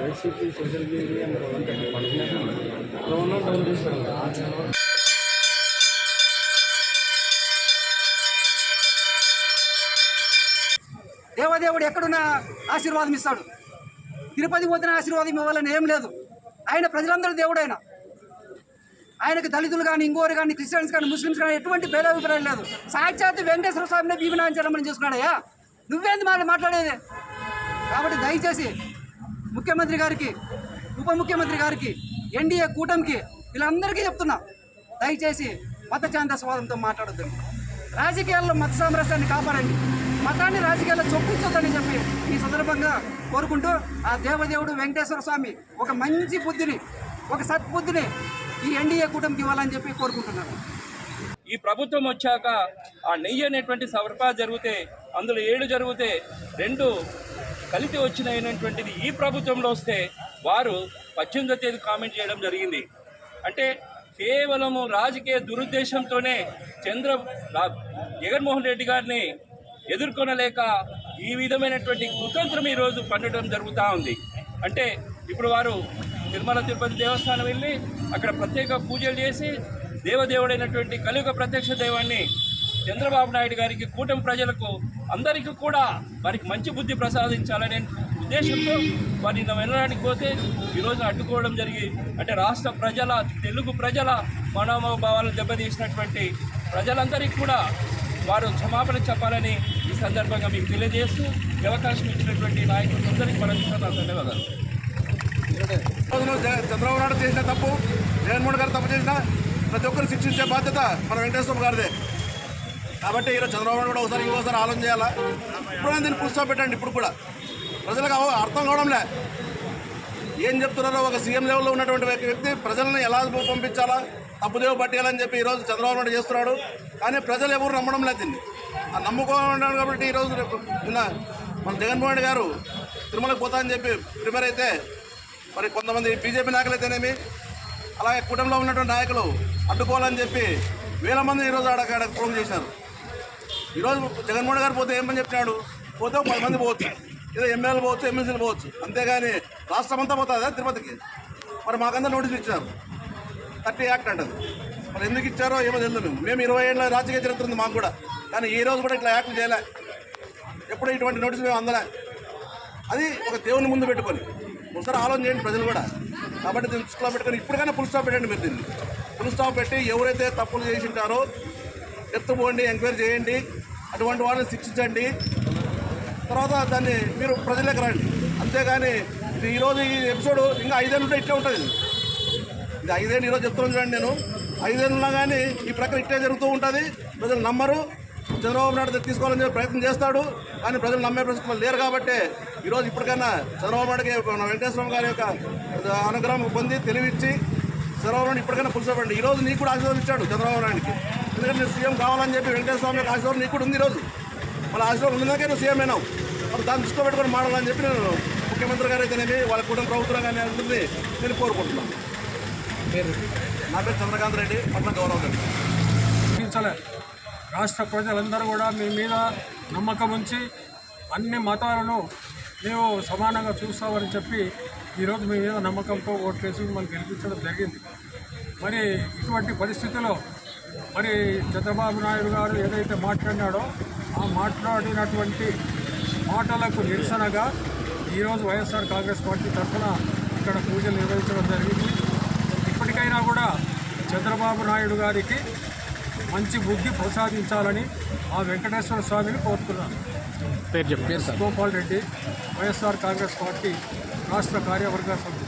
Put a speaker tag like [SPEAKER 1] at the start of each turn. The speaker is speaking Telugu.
[SPEAKER 1] వైసీపీ సోషల్ మీడియా డౌన్
[SPEAKER 2] దేవదేవుడు ఎక్కడున్నా ఆశీర్వాదం ఇస్తాడు. తిరుపతి పోతున్న ఆశీర్వాదం ఇవ్వాలని ఏం లేదు. ఆయన ప్రజలందరూ దేవుడు ఆయన ఆయనకు దళితులు కానీ ఇంకోరు కానీ క్రిస్టియన్స్ కానీ ముస్లిమ్స్ కానీ ఎటువంటి భేదాభిప్రాయం లేదు. సాక్షాత్ వెంకటేశ్వర స్వామిని భీమనాంచరమని చేసుకున్నాడయ్యా నువ్వేంది మాట మాట్లాడేది? కాబట్టి దయచేసి ముఖ్యమంత్రి గారికి ఉప ముఖ్యమంత్రి గారికి ఎన్డీఏ కూటమికి వీళ్ళందరికీ చెప్తున్నా దయచేసి మత స్వాదంతో మాట్లాడొద్దు. రాజకీయాల్లో మత సామరస్యాన్ని కాపాడండి. మతాన్ని రాజకీయాల్లో చొప్పించొద్దని చెప్పి ఈ సందర్భంగా కోరుకుంటూ ఆ దేవదేవుడు వెంకటేశ్వర స్వామి ఒక మంచి బుద్ధిని ఒక సత్బుద్ధిని ఈ ఎన్డీఏ కూటమికి ఇవ్వాలని చెప్పి కోరుకుంటున్నాను.
[SPEAKER 3] ఈ ప్రభుత్వం వచ్చాక ఆ నెయ్యి అనేటువంటి సరఫరా జరిగితే అందులో ఏడు జరిగితే రెండు కలిపి వచ్చినటువంటిది ఈ ప్రభుత్వంలో వస్తే వారు పద్దెనిమిదో తేదీ కామెంట్ చేయడం జరిగింది. అంటే కేవలము రాజకీయ దురుద్దేశంతోనే చంద్ర జగన్మోహన్ రెడ్డి గారిని ఎదుర్కొనలేక ఈ విధమైనటువంటి కుతంత్రం ఈరోజు పండటం జరుగుతూ ఉంది. అంటే ఇప్పుడు వారు తిరుమల తిరుపతి దేవస్థానం వెళ్ళి అక్కడ ప్రత్యేక పూజలు చేసి దేవదేవుడైనటువంటి కలియుగ ప్రత్యక్ష దైవాన్ని చంద్రబాబు నాయుడు గారికి కూటమి ప్రజలకు అందరికీ కూడా వారికి మంచి బుద్ధి ప్రసాదించాలనే ఉద్దేశంతో వారిని వెళ్ళడానికి పోతే ఈరోజు అడ్డుకోవడం జరిగి అంటే రాష్ట్ర ప్రజల తెలుగు ప్రజల మనోభావాలను దెబ్బతీసినటువంటి ప్రజలందరికీ కూడా వారు క్షమాపణ చెప్పాలని ఈ సందర్భంగా మీకు తెలియజేస్తూ అవకాశం ఇచ్చినటువంటి నాయకులందరికీ అందరికీ నా ధన్యవాదాలు.
[SPEAKER 4] చంద్రబాబు నాయుడు చేసిన తప్పు జగన్మోహన్ గారు తప్పు చేసిన ప్రతి ఒక్కరు శిక్షించే బాధ్యత మన వెంకటేశ్వర గారిదే. కాబట్టి ఈరోజు చంద్రబాబు నాయుడు కూడా ఒకసారి ఇంకోసారి ఆలోచన చేయాలా? ఇప్పుడైనా దీన్ని పుస్తకం పెట్టండి ఇప్పుడు కూడా. ప్రజలకు అర్థం కావడంలే. ఏం చెప్తున్నారో ఒక సీఎం లెవెల్లో ఉన్నటువంటి వ్యక్తి ప్రజలను ఎలా పంపించాలా? తప్పుదేవ పట్టేయాలని చెప్పి ఈరోజు చంద్రబాబు నాయుడు చేస్తున్నాడు. కానీ ప్రజలు ఎవరు నమ్మడం లేదు ఆ నమ్ముకోవడం కాబట్టి ఈరోజు రేపు నిన్న మన జగన్మోహన్ రెడ్డి గారు తిరుమలకు పోతా అని చెప్పి ప్రిపేర్ అయితే మరి కొంతమంది బీజేపీ నాయకులు అయితేనేమి అలాగే కుటుంబంలో ఉన్నటువంటి నాయకులు అడ్డుకోవాలని చెప్పి వేల మంది ఈరోజు ఆడ ఆడ ఫోన్ చేశారు. ఈరోజు జగన్మోహన్ గారు పోతే ఏమని చెప్పినాడు? పోతే ఒక పది మంది పోవచ్చు. ఏదో ఎమ్మెల్యేలు పోవచ్చు ఎమ్మెల్సీలు పోవచ్చు. అంతేగాని రాష్ట్రం అంతా పోతుందా తిరుపతికి? మరి మాకంతా నోటీస్ ఇచ్చారు. థర్టీ యాక్ట్ అంటది. మరి ఎందుకు ఇచ్చారో ఏమో తెలియదు మేము. మేము ఇరవై ఏళ్ళ రాజకీయ చరిత్ర ఉంది మాకు కూడా. కానీ ఈ రోజు కూడా ఇట్లా యాక్ట్ చేయలే. ఎప్పుడు ఇటువంటి నోటీస్ మేము అందలే. అది ఒక దేవుని ముందు పెట్టుకొని. ఒకసారి ఆలోచన చేయండి ప్రజలు కూడా. కాబట్టి దీన్ని దృష్టిలో పెట్టుకొని ఇప్పటికైనా ఫుల్ స్టాప్ పెట్టండి మీరు దీన్ని. ఫుల్ స్టాప్ పెట్టి ఎవరైతే తప్పులు చేసి ఉంటారో ఎత్తుపోండి ఎంక్వైరీ చేయండి. అటువంటి వాళ్ళని శిక్షించండి. తర్వాత దాన్ని మీరు ప్రజలకు రండి. అంతేగాని ఇది ఈరోజు ఈ ఎపిసోడ్ ఇంకా ఐదేళ్ళు ఉంటే ఇట్లే ఉంటుంది. ఇది. ఐదేళ్ళు ఈరోజు చెప్తున్నాను చూడండి నేను. ఐదేళ్ళు ఉన్నా కానీ ఈ ప్రక్రియ ఇట్లే జరుగుతూ ఉంటుంది. ప్రజలు నమ్మరు. చంద్రబాబు నాయుడు తీసుకోవాలని చెప్పి ప్రయత్నం చేస్తాడు. కానీ ప్రజలు నమ్మే పరిస్థితులు లేరు కాబట్టి ఈరోజు ఇప్పటికైనా చంద్రబాబు నాయుడుకి మన వెంకటేశ్వర గారి యొక్క అనుగ్రహం పొంది తెలివిచ్చి చంద్రబాబు నాయుడు ఇప్పటికైనా పులుసపండి ఈ రోజు నీకు కూడా ఆశీర్వాదం ఇచ్చాడు చంద్రబాబు నాయుడుకి. ఎందుకంటే నేను సీఎం కావాలని చెప్పి వెంకటేశ్వర స్వామి యొక్క ఆశీర్వాదం నీకు కూడా ఉంది ఈరోజు వాళ్ళ ఆశీర్వాదం ఉన్నదాకే నువ్వు సీఎం అయినావు. మరి దాన్ని దృష్టిలో పెట్టుకొని మాడాలని చెప్పి నేను ముఖ్యమంత్రి గారు అయితేనేమి వాళ్ళ కుటుంబ ప్రభుత్వం కానీ అందరినీ నేను కోరుకుంటున్నాను. నా పేరు చంద్రకాంత్ రెడ్డి పట్ల గౌరవ్
[SPEAKER 1] గుర్తించలే రాష్ట్ర ప్రజలందరూ కూడా మీ మీద నమ్మకం ఉంచి అన్ని మతాలను మేము సమానంగా చూస్తామని చెప్పి ఈరోజు మీ మీద నమ్మకంతో ఓట్లేసి మిమ్మల్ని గెలిపించడం జరిగింది. మరి ఇటువంటి పరిస్థితిలో మరి చంద్రబాబు నాయుడు గారు ఏదైతే మాట్లాడినాడో ఆ మాట్లాడినటువంటి మాటలకు నిరసనగా ఈరోజు వైఎస్ఆర్ కాంగ్రెస్ పార్టీ తరఫున ఇక్కడ పూజలు నిర్వహించడం జరిగింది. ఇప్పటికైనా కూడా చంద్రబాబు నాయుడు గారికి మంచి బుద్ధి ప్రసాదించాలని ఆ వెంకటేశ్వర స్వామిని కోరుతున్నాను
[SPEAKER 5] పేరు
[SPEAKER 1] గోపాల్ రెడ్డి వైఎస్ఆర్ కాంగ్రెస్ పార్టీ రాష్ట్ర కార్యవర్గ సభ్యుడు